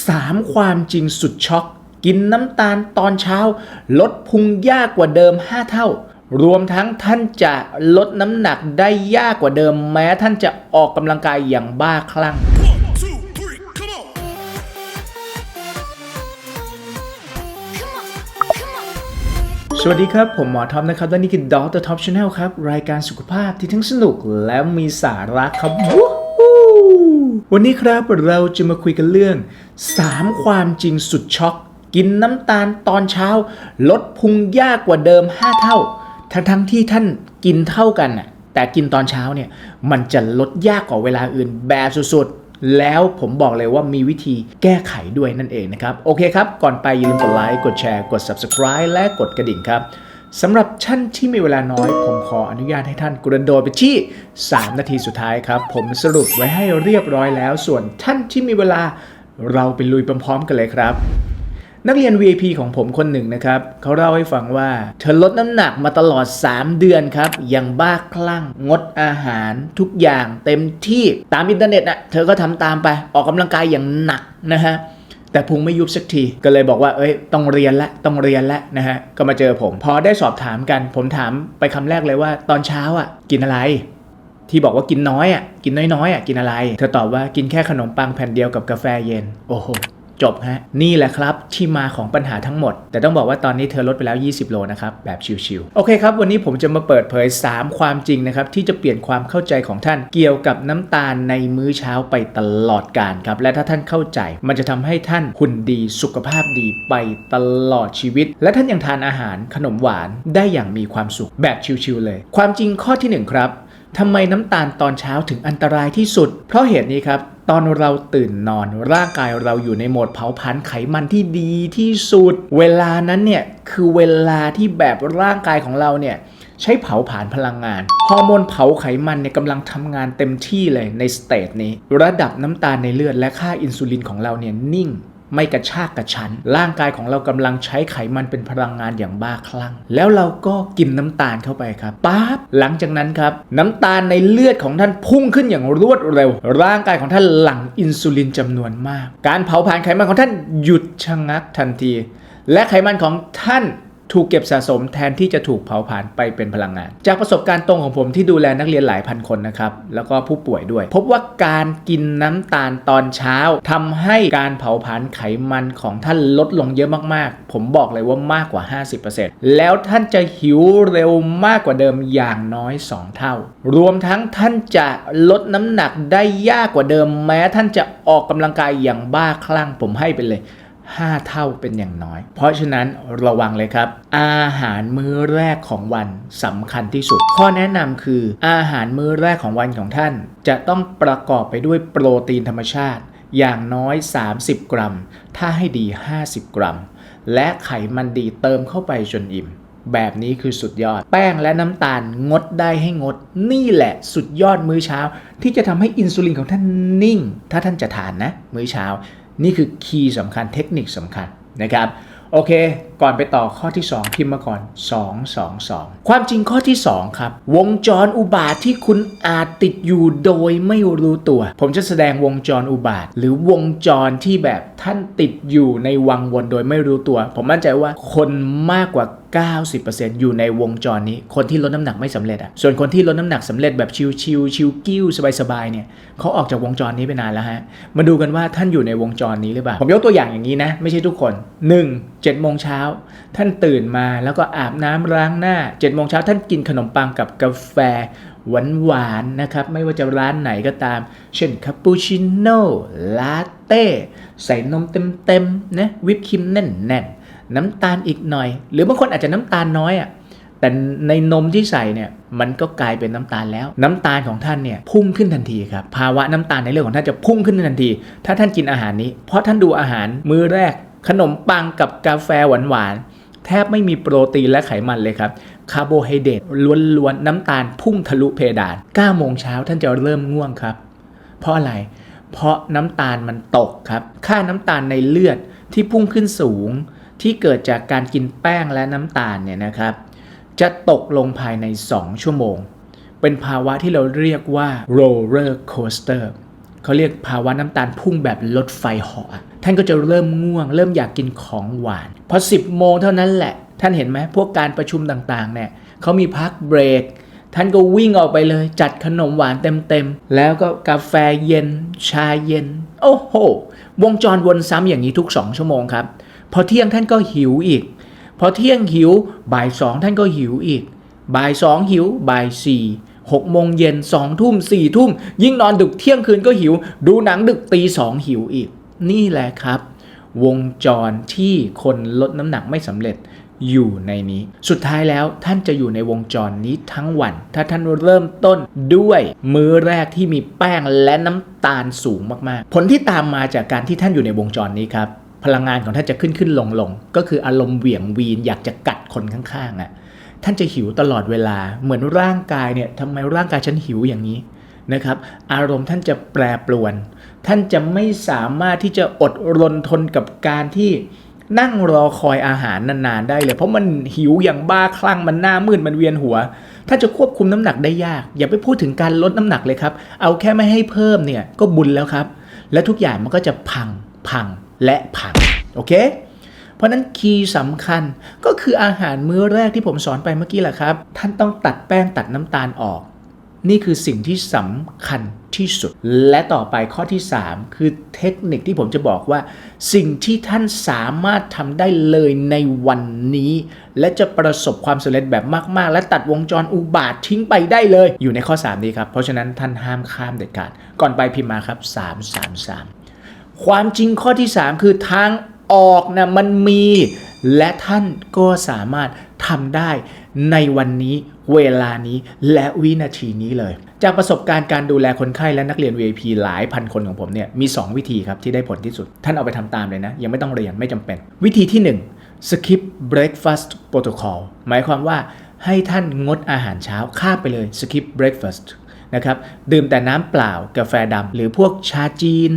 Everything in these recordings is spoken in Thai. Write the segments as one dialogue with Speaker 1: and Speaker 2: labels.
Speaker 1: 3 ความจริงสุดช็อก กินน้ำตาลตอนเช้า ลดพุงยากกว่าเดิม 5 เท่า รวมทั้งท่านจะลดน้ำหนักได้ยากกว่าเดิม แม้ท่านจะออกกำลังกายอย่างบ้าคลั่ง
Speaker 2: On,
Speaker 1: สวัสดีครับ ผมหมอท็อปนะครับ และนี่คือ Doctor Top Channel ครับ รายการสุขภาพที่ทั้งสนุกและมีสาระครับ วันนี้ครับเราจะมาคุยกันเรื่อง 3 ความจริงสุดช็อก กินน้ำตาลตอนเช้า ลดพุงยากกว่าเดิม 5 เท่า ทั้งทั้งที่ท่านกินเท่ากันน่ะแต่กินตอนเช้าเนี่ยมันจะลดยากกว่าเวลาอื่นแบบสุดๆ แล้วผมบอกเลยว่ามีวิธีแก้ไขด้วยนั่นเองนะครับ โอเคครับ ก่อนไปอย่าลืมกดไลค์กดแชร์กด subscribe และกดกระดิ่งครับ สำหรับท่านที่มีเวลาน้อย ผมขออนุญาตให้ท่านกระโดดไปที่ 3 นาทีสุดท้ายครับ ผมสรุปไว้ให้เรียบร้อยแล้ว ส่วนท่านที่มีเวลาเราไปลุยพร้อมๆกันเลยครับ นักเรียน VIP ของผมคนหนึ่งนะครับ เขาเล่าให้ฟังว่า เธอลดน้ำหนักมาตลอด 3 เดือนครับอย่างบ้าคลั่ง งดอาหารทุกอย่างเต็มที่ตามอินเทอร์เน็ตนะเธอก็ทำตามไปออกกำลังกายอย่างหนักนะฮะ แต่พุงไม่ยุบสักที ก็เลยบอกว่า เอ้ย ต้องเรียนละ ต้องเรียนละนะฮะ ก็มาเจอผม พอได้สอบถามกัน ผมถามไปคำแรกเลยว่า ตอนเช้าอะ กินอะไร ที่บอกว่ากินน้อยอะ กินน้อยๆอะ กินอะไร เธอตอบว่ากินแค่ขนมปังแผ่นเดียวกับกาแฟเย็น โอ้โห จบฮะนี่แหละครับที่มาของปัญหาทั้งหมด แต่ต้องบอกว่าตอนนี้เธอลดไปแล้ว 20 โลนะครับแบบชิวๆโอเคครับ วันนี้ผมจะมาเปิดเผย 3 ความจริงนะครับที่จะเปลี่ยนความเข้าใจของท่านเกี่ยวกับน้ำตาลในมื้อเช้าไปตลอดกาลครับและถ้าท่านเข้าใจ มันจะทำให้ท่านหุ่นดีสุขภาพดีไปตลอดชีวิต และท่านยังทานอาหารขนมหวานได้อย่างมีความสุขแบบชิวๆเลย ความจริงข้อที่หนึ่งครับ ทำไมน้ำตาลตอนเช้าถึงอันตรายที่สุด เพราะเหตุนี้ครับ ตอนเราตื่นนอนร่างกายเราอยู่ในโหมดเผาผลาญไขมันที่ดีที่สุด เวลานั้นเนี่ยคือเวลาที่แบบร่างกายของเราเนี่ยใช้เผาผลาญพลังงาน ฮอร์โมนเผาไขมันเนี่ยกำลังทำงานเต็มที่เลยในสเตจนี้ ระดับน้ำตาลในเลือดและค่าอินซูลินของเราเนี่ยนิ่ง ไม่กระชากกระชัน ร่างกายของเรากำลังใช้ไขมันเป็นพลังงานอย่างบ้าคลั่ง แล้วเราก็กินน้ำตาลเข้าไปครับปั๊บหลังจากนั้นครับน้ำตาลในเลือดของท่านพุ่งขึ้นอย่างรวดเร็ว ร่างกายของท่านหลั่งอินซูลินจำนวนมาก การเผาผลาญไขมันของท่านหยุดชะงักทันที และไขมันของท่าน ถูกเก็บสะสมแทนที่จะถูกเผาผลาญไปเป็นพลังงาน จากประสบการณ์ตรงของผมที่ดูแลนักเรียนหลายพันคนนะครับแล้วก็ผู้ป่วยด้วย พบว่าการกินน้ำตาลตอนเช้าทำให้การเผาผลาญไขมันของท่านลดลงเยอะมากๆ ผมบอกเลยว่ามากกว่า 50%แล้วท่านจะหิวเร็วมากกว่าเดิมอย่างน้อย 2 เท่า รวมทั้งท่านจะลดน้ำหนักได้ยากกว่าเดิม แม้ท่านจะออกกำลังกายอย่างบ้าคลั่งผมให้ไปเลย 5 เท่าเป็นอย่างน้อย เพราะฉะนั้นระวังเลยครับ อาหารมื้อแรกของวันสำคัญที่สุด ข้อแนะนำคือ อาหารมื้อแรกของวันของท่าน จะต้องประกอบไปด้วยโปรตีนธรรมชาติ อย่างน้อย 30 กรัม ถ้าให้ดี 50 กรัม และไขมันดีเติมเข้าไปจนอิ่มแบบนี้คือสุดยอด แป้งและน้ำตาลงดได้ให้งด นี่แหละสุดยอดมื้อเช้า ที่จะทำให้อินซูลินของท่านนิ่ง ถ้าท่านจะทานนะ มื้อเช้า นี่คือคีย์สำคัญเทคนิคสำคัญนะครับโอเค ก่อนไปต่อข้อที่ 2 พิมพ์มาก่อน 2 2 2 ความจริงข้อที่ 2 ครับ วงจรอุบาทที่คุณอาจติดอยู่โดยไม่รู้ตัว ผมจะแสดงวงจรอุบาท หรือวงจรที่แบบท่านติดอยู่ในวังวนโดยไม่รู้ตัว ผมมั่นใจว่าคนมากกว่า 90%อยู่ในวงจรนี้ คนที่ลดน้ำหนักไม่สำเร็จอะส่วนคนที่ลดน้ำหนักสำเร็จแบบชิวชิวชิวกิ้วสบายๆเนี่ยเขาออกจากวงจรนี้ไปนานแล้วฮะ มาดูกันว่าท่านอยู่ในวงจรนี้หรือเปล่า ผมยกตัวอย่างอย่างนี้นะ ไม่ใช่ทุกคน 1. 7โมงเช้าท่านตื่นมาแล้วก็อาบน้ำล้างหน้า7โมงเช้าท่านกินขนมปังกับกาแฟหวานหวานๆนะครับ ไม่ว่าจะร้านไหนก็ตาม เช่นคาปูชิโน่ลาเต้ใส่นมเต็มๆนะวิปครีมแน่นๆ น้ำตาลอีกหน่อย หรือบางคนอาจจะน้ำตาลน้อยอะ่ะแต่ในนมที่ใส่เนี่ยมันก็กลายเป็นน้ำตาลแล้ว น้ำตาลของท่านเนี่ยพุ่งขึ้นทันทีครับภาวะน้ำตาลในเลือดของท่านจะพุ่งขึ้นทันที ถ้าท่านกินอาหารนี้ เพราะท่านดูอาหารมื้อแรก ขนมปังกับกาแฟหวานๆแทบไม่มีโปรตีนและไขมันเลยครับคาร์โบไฮเดรตล้วนๆน้ำตาลพุ่งทะลุเพดาน9โมงเช้าท่านจะเริ่มง่วงครับ เพราะอะไร เพราะน้ำตาลมันตกครับ ค่าน้ำตาลในเลือดที่พุ่งขึ้นสูง ที่เกิดจากการกินแป้งและน้ำตาลเนี่ยนะครับ จะตกลงภายใน 2 ชั่วโมง เป็นภาวะที่เราเรียกว่า roller coaster เขาเรียกภาวะน้ำตาลพุ่งแบบรถไฟเหาะท่านก็จะเริ่มง่วง เริ่มอยากกินของหวาน พอ 10 โมงเท่านั้นแหละ ท่านเห็นไหมพวกการประชุมต่างๆเนี่ยเขามีพักเบรกท่านก็วิ่งออกไปเลย จัดขนมหวานเต็มๆ แล้วก็กาแฟเย็น ชาเย็น โอ้โห วงจรวนซ้ำอย่างนี้ทุก 2 ชั่วโมงครับ พอเที่ยงท่านก็หิวอีก พอเที่ยงหิวบ่ายสองท่านก็หิวอีก บ่ายสองหิวบ่ายสี่หกโมงเย็นสองทุ่มสี่ทุ่ม ยิ่งนอนดึกเที่ยงคืนก็หิว ดูหนังดึกตีสองหิวอีก นี่แหละครับ วงจรที่คนลดน้ำหนักไม่สำเร็จอยู่ในนี้ สุดท้ายแล้วท่านจะอยู่ในวงจรนี้ทั้งวัน ถ้าท่านเริ่มต้นด้วยมื้อแรกที่มีแป้งและน้ำตาลสูงมากๆ ผลที่ตามมาจากการที่ท่านอยู่ในวงจรนี้ครับ พลังงานของท่านจะขึ้นขึ้นลงลงก็คืออารมณ์เหวี่ยงวีนอยากจะกัดคนข้างๆอะท่านจะหิวตลอดเวลาเหมือนร่างกายเนี่ยทำไมร่างกายฉันหิวอย่างนี้นะครับ อารมณ์ท่านจะแปรปรวน ท่านจะไม่สามารถที่จะอดรนทนกับการที่นั่งรอคอยอาหารนานๆได้เลย เพราะมันหิวอย่างบ้าคลั่งมันหน้ามืดมันเวียนหัวท่านจะควบคุมน้ำหนักได้ยาก อย่าไปพูดถึงการลดน้ำหนักเลยครับ เอาแค่ไม่ให้เพิ่มเนี่ยก็บุญแล้วครับ และทุกอย่างมันก็จะพังพัง และพังโอเค เพราะฉะนั้นคีย์สำคัญก็คืออาหารมื้อแรกที่ผมสอนไปเมื่อกี้แหละครับ ท่านต้องตัดแป้งตัดน้ำตาลออก นี่คือสิ่งที่สำคัญที่สุด และต่อไปข้อที่ 3 คือเทคนิคที่ผมจะบอกว่า สิ่งที่ท่านสามารถทำได้เลยในวันนี้ และจะประสบความสำเร็จแบบมาก ๆ และตัดวงจรอุบาททิ้งไปได้เลย อยู่ในข้อ 3 นี้ครับ เพราะฉะนั้นท่านห้ามข้ามเด็ดขาด ก่อนไปพิมพ์มาครับ 3 3 3 ความจริงข้อที่ 3 คือทางออกนะมันมี และท่านก็สามารถทำได้ในวันนี้เวลานี้และวินาทีนี้เลย จากประสบการณ์การดูแลคนไข้และนักเรียน VIP หลายพันคนของผมเนี่ยมี 2 วิธีครับที่ได้ผลที่สุด ท่านเอาไปทำตามเลยนะ ยังไม่ต้องเรียนไม่จำเป็น วิธีที่ 1 skip breakfast protocol หมายความว่าให้ท่านงดอาหารเช้าข้ามไปเลย skip breakfast นะครับดื่มแต่น้ำเปล่ากาแฟดำหรือพวกชาจีน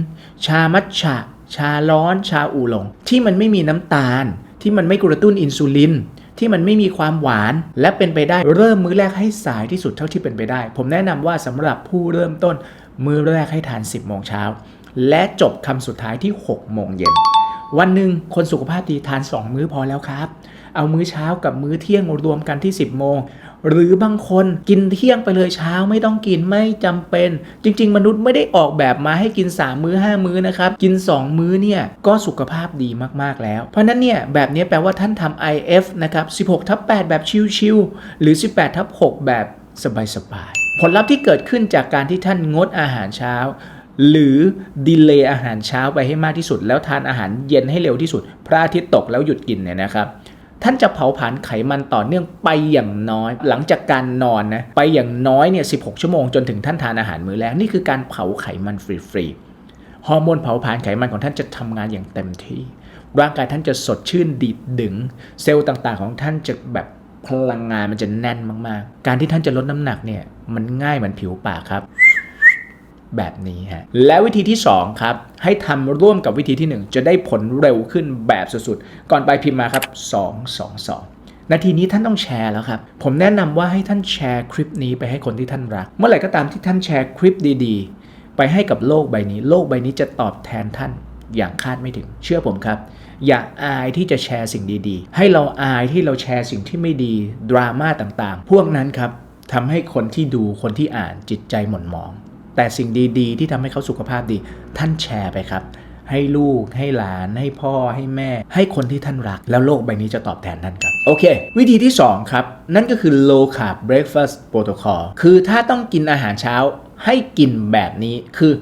Speaker 1: ชามัทฉะ ชาร้อน ชาอูหลง ที่มันไม่มีน้ำตาล ที่มันไม่กระตุ้นอินซูลินที่มันไม่มีความหวานและเป็นไปได้เริ่มมื้อแรกให้สายที่สุดเท่าที่เป็นไปได้ ผมแนะนำว่าสำหรับผู้เริ่มต้นมื้อแรกให้ทาน 10 โมงเช้า และจบคำสุดท้ายที่ 6 โมงเย็น วันหนึ่งคนสุขภาพดีทาน 2 มื้อพอแล้วครับ เอามื้อเช้ากับมื้อเที่ยงรวมกันที่ 10 โมง หรือบางคนกินเที่ยงไปเลยเช้าไม่ต้องกินไม่จำเป็น จริง ๆ มนุษย์ไม่ได้ออกแบบมาให้กิน 3 มื้อ 5 มื้อนะครับ กิน 2 มื้อเนี่ยก็สุขภาพดีมากๆแล้ว เพราะนั้นเนี่ยแบบนี้แปลว่าท่านทำ IF นะครับ16ทับ8แบบชิลๆหรือ 18ทับ6แบบสบายๆผลลัพธ์ที่เกิดขึ้นจากการที่ท่านงดอาหารเช้าหรือดีเลย์อาหารเช้าไปให้มากที่สุด แล้วทานอาหารเย็นให้เร็วที่สุด พระอาทิตย์ตกแล้วหยุดกินเนี่ยนะครับ ท่านจะเผาผลาญไขมันต่อเนื่องไปอย่างน้อย หลังจากการนอนนะไปอย่างน้อยเนี่ย16ชั่วโมงจนถึงท่านทานอาหารมื้อแรกนี่คือการเผาไขมันฟรีๆฮอร์โมนเผาผลาญไขมันของท่านจะทำงานอย่างเต็มที่ ร่างกายท่านจะสดชื่นดีดดึง เซลล์ต่างๆ ของท่านจะแบบพลังงานมันจะแน่นมากๆ การที่ท่านจะลดน้ำหนักเนี่ยมันง่ายเหมือนผิวปากครับ แบบนี้ฮะและวิธีที่ 2 ครับ ให้ทำร่วมกับวิธีที่ 1 จะได้ผลเร็วขึ้นแบบสุดๆ ก่อนไปพิมพ์มาครับ 2 2 2นาทีนี้ท่านต้องแชร์แล้วครับ ผมแนะนำว่าให้ท่านแชร์คลิปนี้ไปให้คนที่ท่านรัก เมื่อไหร่ก็ตามที่ท่านแชร์คลิปดีๆ ไปให้กับโลกใบนี้ โลกใบนี้จะตอบแทนท่านอย่างคาดไม่ถึง เชื่อผมครับ อย่าอายที่จะแชร์สิ่งดีๆ ให้เราอายที่เราแชร์สิ่งที่ไม่ดี ดราม่าต่างๆ พวกนั้นครับทำให้คนที่ดูคนที่อ่านจิตใจหม่นหมอง แต่สิ่งดีๆ ที่ทำให้เขาสุขภาพดี ท่านแชร์ไปครับ ให้ลูกให้หลานให้พ่อให้แม่ ให้คนที่ท่านรัก แล้วโลกใบนี้จะตอบแทนท่านครับ โอเค วิธีที่ 2 ครับ นั่นก็คือ low carb breakfast protocol คือถ้าต้องกินอาหารเช้าให้กินแบบนี้คือ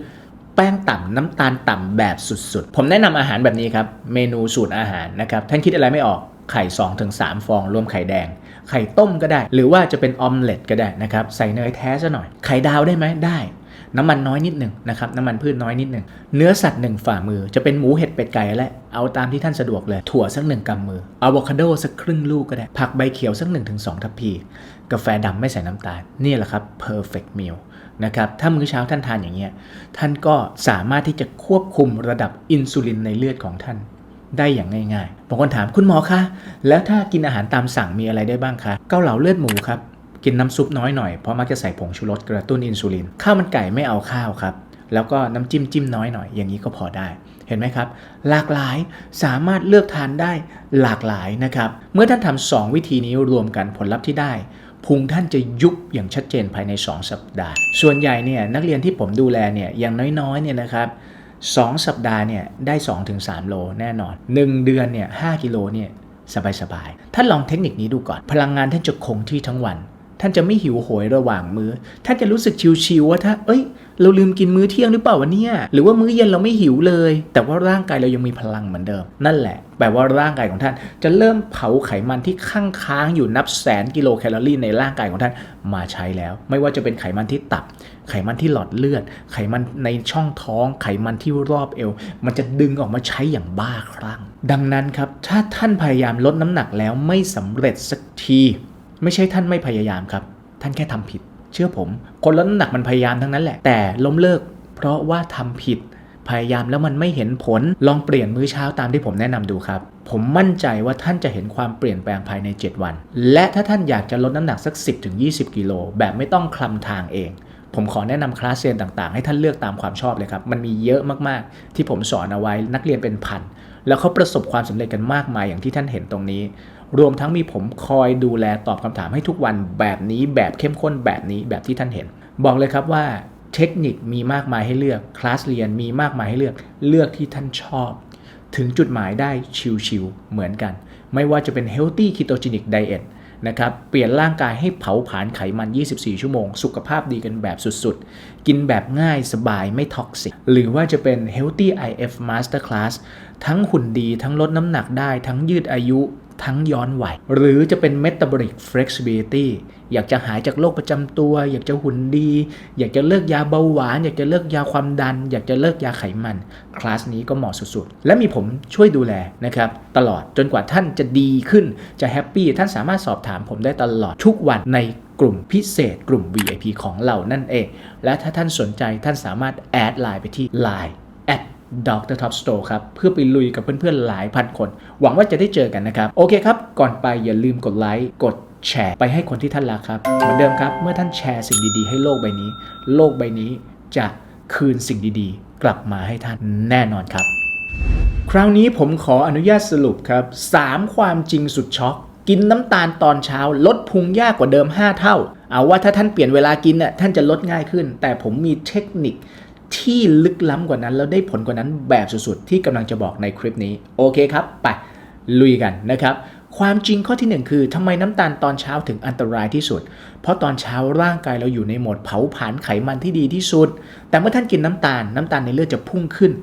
Speaker 1: แป้งต่ำน้ำตาลต่ำแบบสุดๆ ผมแนะนำอาหารแบบนี้ครับ เมนูสูตรอาหารนะครับ ท่านคิดอะไรไม่ออกไข่2-3ฟองรวมไข่แดง ไข่ต้มก็ได้ หรือว่าจะเป็นออมเล็ตก็ได้นะครับ ใส่เนยแท้ซะหน่อย ไข่ดาวได้ไหมได้ น้ำมันน้อยนิดหนึ่งนะครับน้ำมันพืชน้อยนิดหนึ่งเนื้อสัตว์หนึ่งฝ่ามือ จะเป็นหมูเห็ดเป็ดไก่และเอาตามที่ท่านสะดวกเลย ถั่วสักหนึ่งกำมืออะโวคาโดสักครึ่งลูกก็ได้ ผักใบเขียวสัก1นถึงสทัพพี กาแฟดำไม่ใส่น้ำตาล นี่แหละครับ perfect meal นะครับถ้ามื้อเช้าท่านทานอย่างเงี้ยท่านก็สามารถที่จะควบคุมระดับอินซูลินในเลือดของท่านได้อย่างง่ายๆบางคนถามคุณหมอคะ แล้วถ้ากินอาหารตามสั่งมีอะไรได้บ้างคะ เกาเหลาเลือดหมูครับ กินน้ำซุปน้อยหน่อยเพราะมักจะใส่ผงชูรสกระตุ้นอินซูลิน ข้าวมันไก่ไม่เอาข้าวครับ แล้วก็น้ำจิ้มจิ้มน้อยหน่อยอย่างนี้ก็พอได้ เห็นไหมครับ หลากหลายสามารถเลือกทานได้หลากหลายนะครับ เมื่อท่านทำสองวิธีนี้รวมกันผลลัพธ์ที่ได้พุงท่านจะยุบอย่างชัดเจนภายใน 2 สัปดาห์ ส่วนใหญ่เนี่ยนักเรียนที่ผมดูแลเนี่ยอย่างน้อยๆเนี่ยนะครับ2สัปดาห์เนี่ยได้ 2-3 โลแน่นอน 1 เดือนเนี่ย5กิโลเนี่ยสบายๆท่านลองเทคนิคนี้ดูก่อน พลังงานท่านจะคงที่ทั้งวัน ท่านจะไม่หิวโหยระหว่างมื้อ ท่านจะรู้สึกชิวๆว่าถ้า เอ้ย เราลืมกินมื้อเที่ยงหรือเปล่าวะเนี่ย หรือว่ามื้อเย็นเราไม่หิวเลย แต่ว่าร่างกายเรายังมีพลังเหมือนเดิม นั่นแหละ แปลว่าร่างกายของท่าน จะเริ่มเผาไขมันที่ค้างค้างอยู่นับแสนกิโลแคลอรี่ในร่างกายของท่านมาใช้แล้ว ไม่ว่าจะเป็นไขมันที่ตับ ไขมันที่หลอดเลือด ไขมันในช่องท้อง ไขมันที่รอบเอว มันจะดึงออกมาใช้อย่างบ้าคลั่ง ดังนั้นครับ ถ้าท่านพยายามลดน้ำหนักแล้วไม่สำเร็จสักที ไม่ใช่ท่านไม่พยายามครับ ท่านแค่ทำผิด เชื่อผม คนลดน้ำหนักมันพยายามทั้งนั้นแหละ แต่ล้มเลิก เพราะว่าทำผิด พยายามแล้วมันไม่เห็นผล ลองเปลี่ยนมื้อเช้าตามที่ผมแนะนำดูครับ ผมมั่นใจว่าท่านจะเห็นความเปลี่ยนแปลงภายใน 7 วัน และถ้าท่านอยากจะลดน้ำหนักสัก 10-20 กิโลแบบไม่ต้องคลำทางเองผมขอแนะนำคลาสเรียนต่างๆ ให้ท่านเลือกตามความชอบเลยครับ มันมีเยอะมากๆ ที่ผมสอนเอาไว้นักเรียนเป็นพัน แล้วเขาประสบความสำเร็จกันมากมายอย่างที่ท่านเห็นตรงนี้ รวมทั้งมีผมคอยดูแลตอบคำถามให้ทุกวันแบบนี้แบบเข้มข้นแบบนี้แบบที่ท่านเห็น บอกเลยครับว่าเทคนิคมีมากมายให้เลือกคลาสเรียนมีมากมายให้เลือกเลือกที่ท่านชอบ ถึงจุดหมายได้ชิวๆเหมือนกัน ไม่ว่าจะเป็น healthy ketogenic diet นะครับเปลี่ยนร่างกายให้เผาผลาญไขมัน 24 ชั่วโมง สุขภาพดีกันแบบสุดๆ กินแบบง่ายสบายไม่ท็อกซิก หรือว่าจะเป็น healthy IF master class ทั้งหุ่นดีทั้งลดน้ำหนักได้ทั้งยืดอายุ ทั้งย้อนวัยหรือจะเป็น metabolic flexibility อยากจะหายจากโรคประจำตัว อยากจะหุ่นดี อยากจะเลิกยาเบาหวาน อยากจะเลิกยาความดัน อยากจะเลิกยาไขมัน คลาสนี้ก็เหมาะสุดๆ และมีผมช่วยดูแลนะครับ ตลอดจนกว่าท่านจะดีขึ้นจะแฮปปี้ท่านสามารถสอบถามผมได้ตลอดทุกวันในกลุ่มพิเศษ กลุ่ม VIP ของเรานั่นเอง และถ้าท่านสนใจท่านสามารถแอดไลน์ไปที่ Line แอด Dr. Top Store ครับ เพื่อไปลุยกับเพื่อนๆหลายพันคน หวังว่าจะได้เจอกันนะครับ โอเคครับ ก่อนไปอย่าลืมกดไลค์กดแชร์ไปให้คนที่ท่านรักครับ เหมือนเดิมครับ เมื่อท่านแชร์สิ่งดีๆ ให้โลกใบนี้ โลกใบนี้จะคืนสิ่งดีๆ กลับมาให้ท่านแน่นอนครับ คราวนี้ผมขออนุญาตสรุปครับ 3 ความจริงสุดช็อก กินน้ำตาลตอนเช้า ลดพุงยากกว่าเดิม 5 เท่า เอาว่าถ้าท่านเปลี่ยนเวลากินน่ะท่านจะลดง่ายขึ้น แต่ผมมีเทคนิค ที่ลึกล้ำกว่านั้นแล้วได้ผลกว่านั้นแบบสุดๆที่กำลังจะบอกในคลิปนี้ โอเคครับไปลุยกันนะครับความจริงข้อที่หนึ่งคือทำไมน้ำตาลตอนเช้าถึงอันตรายที่สุด เพราะตอนเช้าร่างกายเราอยู่ในโหมดเผาผลาญไขมันที่ดีที่สุด แต่เมื่อท่านกินน้ำตาลน้ำตาลในเลือดจะพุ่งขึ้น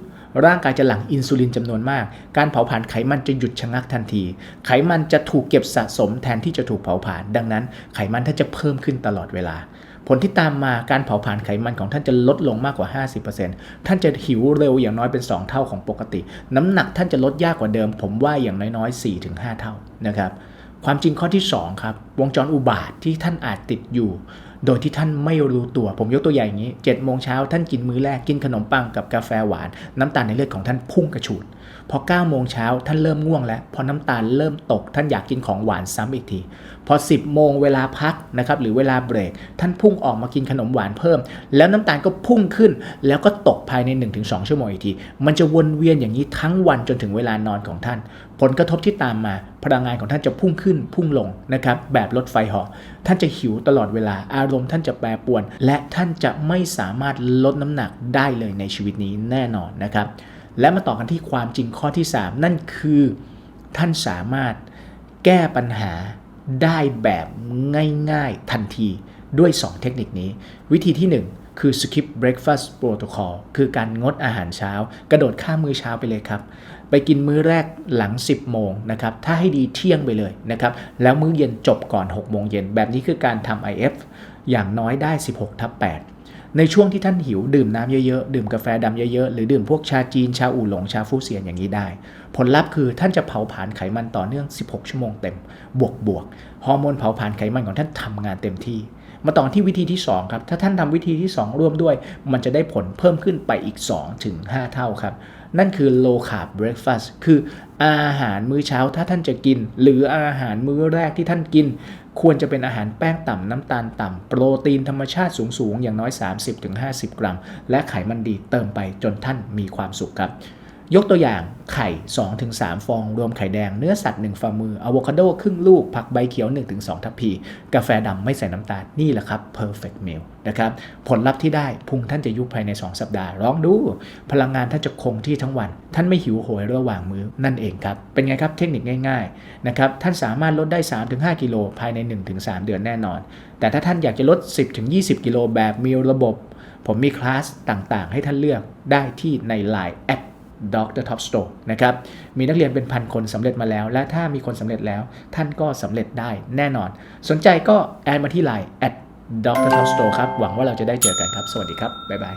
Speaker 1: ร่างกายจะหลั่งอินซูลินจำนวนมาก การเผาผลาญไขมันจะหยุดชะงักทันที ไขมันจะถูกเก็บสะสมแทนที่จะถูกเผาผลาญดังนั้นไขมันท่านจะเพิ่มขึ้นตลอดเวลา ผลที่ตามมาการเผาผลาญไขมันของท่านจะลดลงมากกว่า 50%ท่านจะหิวเร็วอย่างน้อยเป็น 2 เท่าของปกติ น้ำหนักท่านจะลดยากกว่าเดิม ผมว่าอย่างน้อยๆ 4-5 เท่านะครับความจริงข้อที่ 2 ครับ วงจรอุบาทที่ท่านอาจติดอยู่ โดยที่ท่านไม่รู้ตัว ผมยกตัวอย่างอย่างนี้7โมงเช้าท่านกินมื้อแรกกินขนมปังกับกาแฟหวาน น้ำตาลในเลือดของท่านพุ่งกระฉูด พอ9โมงเช้าท่านเริ่มง่วงแล้ว พอน้ำตาลเริ่มตก ท่านอยากกินของหวานซ้ำอีกที พอ 10 โมงเวลาพักนะครับหรือเวลาเบรก ท่านพุ่งออกมากินขนมหวานเพิ่ม แล้วน้ำตาลก็พุ่งขึ้น แล้วก็ตกภายใน 1-2 ชั่วโมงอีกที มันจะวนเวียนอย่างนี้ทั้งวันจนถึงเวลานอนของท่าน ผลกระทบที่ตามมา พลังงานของท่านจะพุ่งขึ้นพุ่งลงนะครับแบบรถไฟหาะท่านจะหิวตลอดเวลาอารมณ์ท่านจะแปรปรวน และท่านจะไม่สามารถลดน้ำหนักได้เลยในชีวิตนี้แน่นอนนะครับ และมาต่อกันที่ความจริงข้อที่ 3 นั่นคือท่านสามารถแก้ปัญหาได้แบบง่ายๆทันทีด้วย 2 เทคนิคนี้ วิธีที่ 1 คือ skip breakfast protocol คือการงดอาหารเช้า กระโดดข้ามมื้อเช้าไปเลยครับ ไปกินมื้อแรกหลัง 10 โมงนะครับ ถ้าให้ดีเที่ยงไปเลยนะครับ แล้วมื้อเย็นจบก่อน 6 โมงเย็น แบบนี้คือการทำ IF อย่างน้อยได้ 16ทับ8 ในช่วงที่ท่านหิวดื่มน้ำเยอะๆ ดื่มกาแฟดำเยอะๆ หรือดื่มพวกชาจีน ชาอู่หลง ชาฟูเซียนอย่างนี้ได้ ผลลัพธ์คือท่านจะเผาผลาญไขมันต่อเนื่อง 16 ชั่วโมงเต็ม บวกบวกฮอร์โมนเผาผลาญไขมันของท่านทำงานเต็มที่ มาต่อที่วิธีที่ 2 ครับ ถ้าท่านทำวิธีที่ 2 ร่วมด้วย มันจะได้ผลเพิ่มขึ้นไปอีก 2-5 เท่าครับ นั่นคือ low carb breakfast คืออาหารมื้อเช้าถ้าท่านจะกิน หรืออาหารมื้อแรกที่ท่านกิน ควรจะเป็นอาหารแป้งต่ำน้ำตาลต่ำโปรตีนธรรมชาติสูงๆ อย่างน้อย 30-50 กรัม และไขมันดีเติมไปจนท่านมีความสุขครับ ยกตัวอย่างไข่ 2-3 ฟอง รวมไข่แดง เนื้อสัตว์ 1ฝ่ามืออะโวคาโดครึ่งลูก ผักใบเขียว 1-2 ทัพพี กาแฟดำไม่ใส่น้ำตาล นี่แหละครับ perfect meal นะครับ ผลลัพธ์ที่ได้พุงท่านจะยุบภายใน 2 สัปดาห์ลองดู พลังงานท่านจะคงที่ทั้งวัน ท่านไม่หิวโหยระหว่างมื้อนั่นเองครับ เป็นไงครับเทคนิคง่ายๆนะครับท่านสามารถลดได้ 3-5 กิโลภายใน 1-3 เดือนแน่นอน แต่ถ้าท่านอยากจะลด 10-20 กิโลแบบมีระบบ ผมมีคลาสต่างๆ ให้ท่านเลือกได้ที่ใน Line แอด Dr. Top Store นะครับ มีนักเรียนเป็นพันคนสำเร็จมาแล้ว และถ้ามีคนสำเร็จแล้ว ท่านก็สำเร็จได้แน่นอน สนใจก็แอดมาที่ Line แอด Dr. Top Store ครับ หวังว่าเราจะได้เจอกันครับ สวัสดีครับ บ๊ายบาย